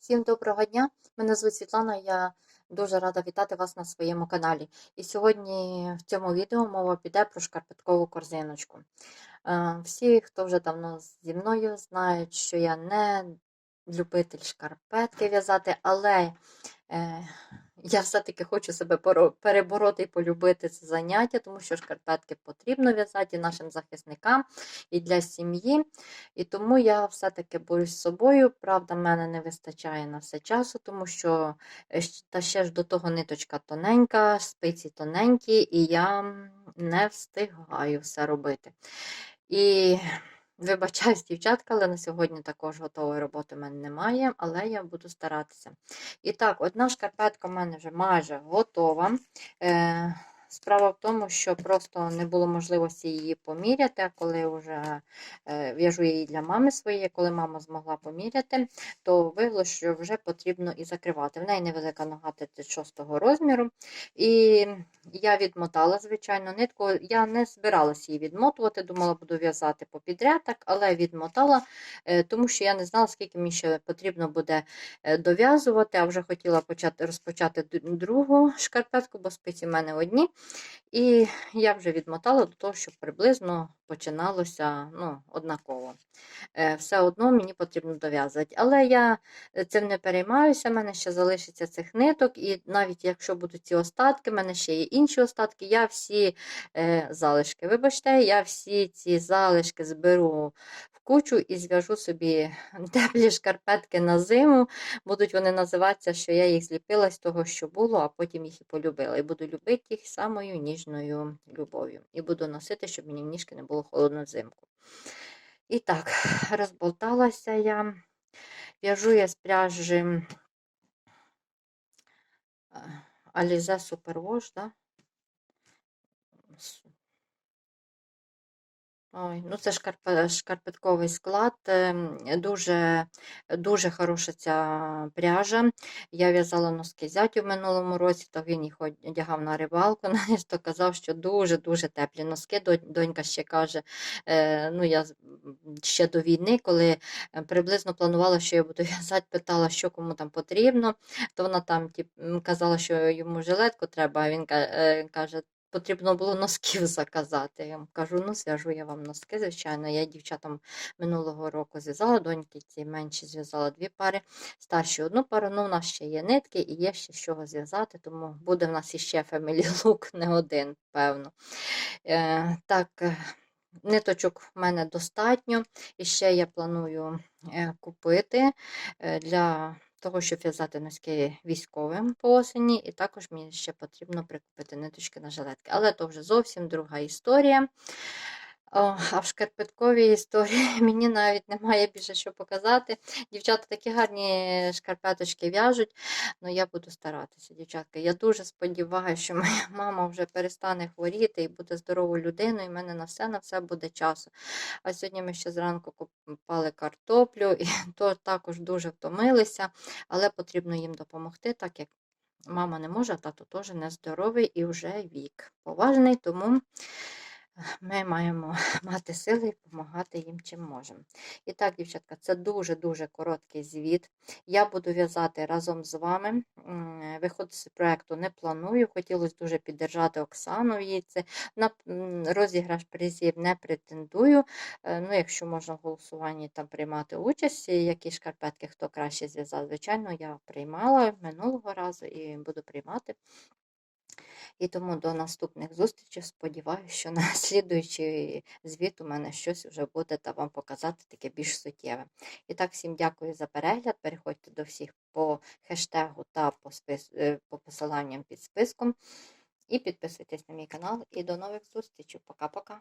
Всім доброго дня! Мене звуть Світлана. Я дуже рада вітати вас на своєму каналі. І сьогодні в цьому відео мова піде про шкарпеткову корзиночку. Е, Всі, хто вже давно зі мною, знають, що я не любитель шкарпетки в'язати, але е, я все-таки хочу себе перебороти і полюбити це заняття, тому що шкарпетки потрібно в'язати нашим захисникам, і для сім'ї. І тому я все-таки борюсь з собою. Правда, в мене не вистачає на все часу, тому що е, та ще ж до того ниточка тоненька, спиці тоненькі, і я не встигаю все робити. І вибачаюсь, дівчатка, але на сьогодні також готової роботи в мене немає, але я буду старатися. І так, одна шкарпетка в мене вже майже готова. Е, Справа в тому, що просто не було можливості її поміряти, а коли вже е, в'яжу її для мами своєї, коли мама змогла поміряти, то виявилося, що вже потрібно і закривати. В неї невелика нога 36 розміру. І я відмотала, звичайно, нитку. Я не збиралася її відмотувати, думала, буду в'язати попідряд, так, але відмотала, е, тому що я не знала, скільки мені ще потрібно буде е, дов'язувати, а вже хотіла почати, розпочати другу шкарпетку, бо спиці в мене одні. І я вже відмотала до того, щоб приблизно починалося ну, однаково. Е, Все одно мені потрібно дов'язувати. Але я е, цим не переймаюся, в мене ще залишиться цих ниток, і навіть якщо будуть ці остатки, в мене ще є інші остатки, я всі е, залишки, вибачте, я всі ці залишки зберу в кучу і зв'яжу собі теплі шкарпетки на зиму. Будуть вони називатися, що я їх зліпила з того, що було, а потім їх і полюбила. І буду любити їх самою ніжною любов'ю. І буду носити, щоб мені в ніжки не було холодно взимку. І так, розболталася я. В'яжу я з пряжі е, Alize Superwash, да? Ой, ну це шкарпе- шкарпетковий склад. ем, Дуже, дуже хороша ця пряжа. Я в'язала носки зятю в минулому році, то він їх одягав на рибалку. Знаєш, то казав, що дуже-дуже теплі носки. Донька ще каже, е, ну я ще до війни, коли е, приблизно планувала, що я буду в'язати, питала, що кому там потрібно. То вона там м, казала, що йому жилетку треба, а він е, каже, потрібно було носків заказати. Я кажу, ну зв'яжу я вам носки, звичайно. Я дівчатам минулого року зв'язала, доньки ці менші зв'язала дві пари, старші одну пару. Ну, у нас ще є нитки і є ще з чого зв'язати, тому буде в нас іще Family Look, не один, певно. Е, так, е, ниточок в мене достатньо. І ще я планую е, купити е, для того, щоб в'язати носки військовим по осені, і також мені ще потрібно прикупити ниточки на жилетки. Але то вже зовсім друга історія. О, а в шкарпетковій історії мені навіть немає більше що показати. Дівчата такі гарні шкарпеточки в'яжуть, але я буду старатися, дівчатка. Я дуже сподіваюся, що моя мама вже перестане хворіти і буде здоровою людиною, і в мене на все на все буде часу. А сьогодні ми ще зранку купали картоплю, і то також дуже втомилися, але потрібно їм допомогти, так як мама не може, а тато теж нездоровий і вже вік поважний, тому ми маємо мати сили і допомагати їм чим можемо. І так, дівчатка, це дуже-дуже короткий звіт. Я буду в'язати разом з вами. М, Виходити з проєкту не планую. Хотілося дуже піддержати Оксану її це. На розіграш призів не претендую. Е, Ну, якщо можна в голосуванні там приймати участь, які шкарпетки хто краще зв'язав, звичайно, я приймала минулого разу і буду приймати. І тому до наступних зустрічей. Сподіваюся, що на слідуючий звіт у мене щось вже буде та вам показати таке більш суттєве. І так, всім дякую за перегляд. Переходьте до всіх по хештегу та по, спис... е, по посиланням під списком. І підписуйтесь на мій канал. І до нових зустрічей. Пока-пока.